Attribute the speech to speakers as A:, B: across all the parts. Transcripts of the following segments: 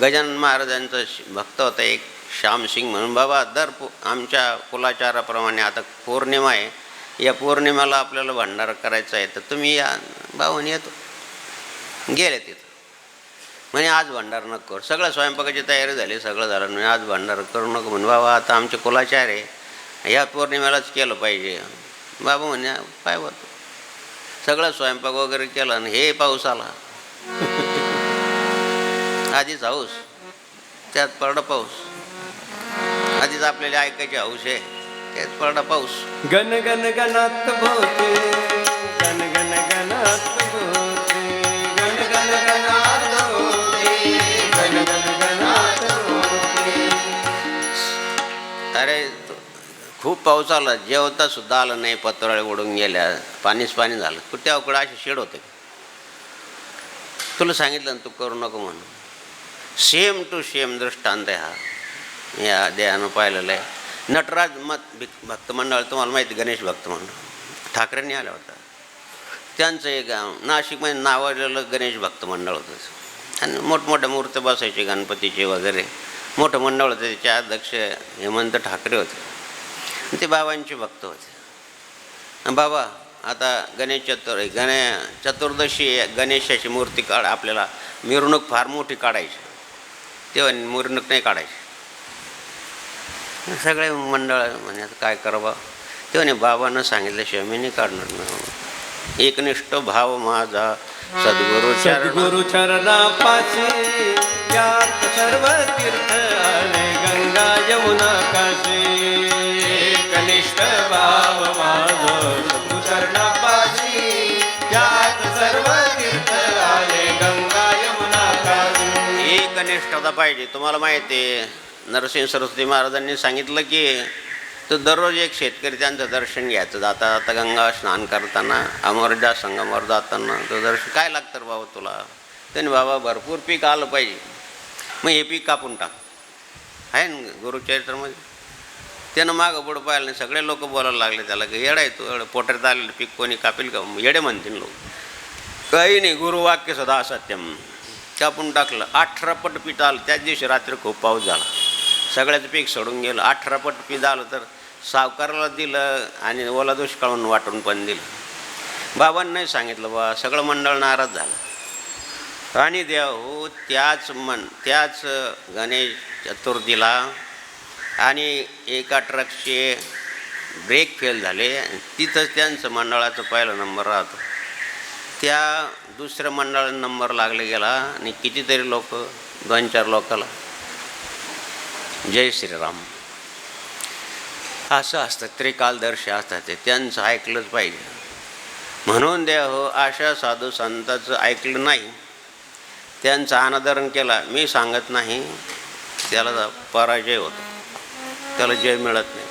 A: गजानन महाराजांचा श- भक्त होता एक श्यामसिंग म्हणून. बाबा दर पु आमच्या कुलाचाराप्रमाणे आता पौर्णिमा आहे. या पौर्णिमेला आपल्याला भंडारा करायचा आहे. तर तुम्ही या भाऊन येतो. गेले तिथं. म्हणे आज भंडार नको कर. सगळं स्वयंपाकाची तयारी झाली सगळं झालं. म्हणजे आज भंडार करू नको. म्हणे बाबा आता आमचे कुलाचार आहे. या पौर्णिमेलाच केलं पाहिजे. बाबा म्हणे काय होतं सगळं स्वयंपाक वगैरे केला आणि हे पाऊस आला. आधीच हाऊस त्यात पडला पाऊस. आधीच आपल्याला ऐकायची हाऊस आहे. त्यात पडला पाऊस.
B: गण गण गणात भोते गण गण गणात भोते गण गण गणात भोते गण गण गणात भोते
A: अरे खूप पाऊस आला. जेवता सुद्धा आलं नाही. पत्राळे उडून गेल्या. पाणीच पाणी झालं. कुठे अवकडं असे शेड होते. तुला सांगितलं ना तू करू नको म्हणून. सेम टू सेम दृष्टांत आहे हा. या देहानं पाहिलेलं आहे. नटराज मत भि भक्त मंडळ तुम्हाला माहिती गणेश भक्त मंडळ ठाकरेंनी आलं होतं. त्यांचं एक नाशिकमध्ये नावाजलेलं गणेश भक्त मंडळ होतं. आणि मोठमोठ्या मूर्ती बसायचे गणपतीचे वगैरे. मोठं मंडळ होतं त्याचे अध्यक्ष हेमंत ठाकरे होते. ते बाबांचे भक्त होते. बाबा आता गणेश चतुर गणे चतुर्दशी गणेशाची मूर्ती काढ आपल्याला मिरवणूक फार मोठी काढायची. तेव्हा मिरवणूक नाही काढायची. सगळे मंडळ म्हणजे काय करावं? तेव्हा नाही बाबांना सांगितल्याशिवाय मी नाही काढणार. ना एकनिष्ठ भाव माझा सद्गुरु
B: सद्गुरु चरणा पाशी सर्व तीर्थ आले गंगा यमुना काशी. एकनिष्ठ भाव काशी
A: पाहिजे. तुम्हाला माहिती आहे नरसिंह सरस्वती महाराजांनी सांगितलं की तो दररोज एक शेतकरी त्यांचं दर्शन घ्यायचं. जाता जाता गंगा स्नान करताना अमरजा संगमावर जाताना तो दर्शन काय लागतं रे बाबा तुला? त्याने बाबा भरपूर पीक आलं पाहिजे. मग हे पीक कापून टाक. आहे ना गुरुचरित्रामध्ये त्यानं मागं पुढं पाहिलं नाही. सगळे लोक बोलायला लागले त्याला की येडा आहे तू एवढं पोटात आलेलं पीक कोणी कापेल का? येडे म्हणतील लोक. काही नाही गुरुवाक्य सदा सत्यम कापून टाकलं. अठरा पट पीठ आलं. त्याच दिवशी रात्री खूप पाऊस झाला. सगळ्याचं पीक सोडून गेलं. अठरा पट पीठ आलं तर सावकाराला दिलं आणि ओला दुष्काळून वाटून पण दिलं. बाबांनी सांगितलं बा सगळं मंडळ नाराज झालं. आणि देव हो त्याच मन त्याच गणेश चतुर्थीला आणि एका ट्रकचे ब्रेक फेल झाले. तिथंच त्यांचं मंडळाचं पहिला नंबर राहतो. त्या दुसऱ्या मंडळाला नंबर लागले गेला आणि कितीतरी लोक दोन चार लोकाला. जय श्रीराम. असं असतं त्रिकालदर्शी असतात ते. त्यांचं ऐकलंच पाहिजे. म्हणून द्या हो अशा साधू संताचं ऐकलं नाही. त्यांचं अनादरण केला मी सांगत नाही. त्याला पराजय होतो. त्याला जय मिळत नाही.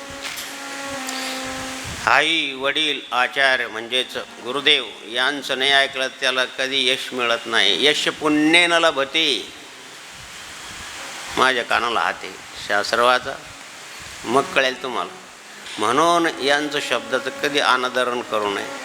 A: आई वडील आचार्य म्हणजेच गुरुदेव यांचं नाही ऐकलं त्याला कधी यश मिळत नाही. यश पुण्येन लभते. माझ्या कानाला हाते शास्त्रवाचा मग कळेल तुम्हाला. म्हणून यांचं शब्दाचं कधी अनादरण करू नये.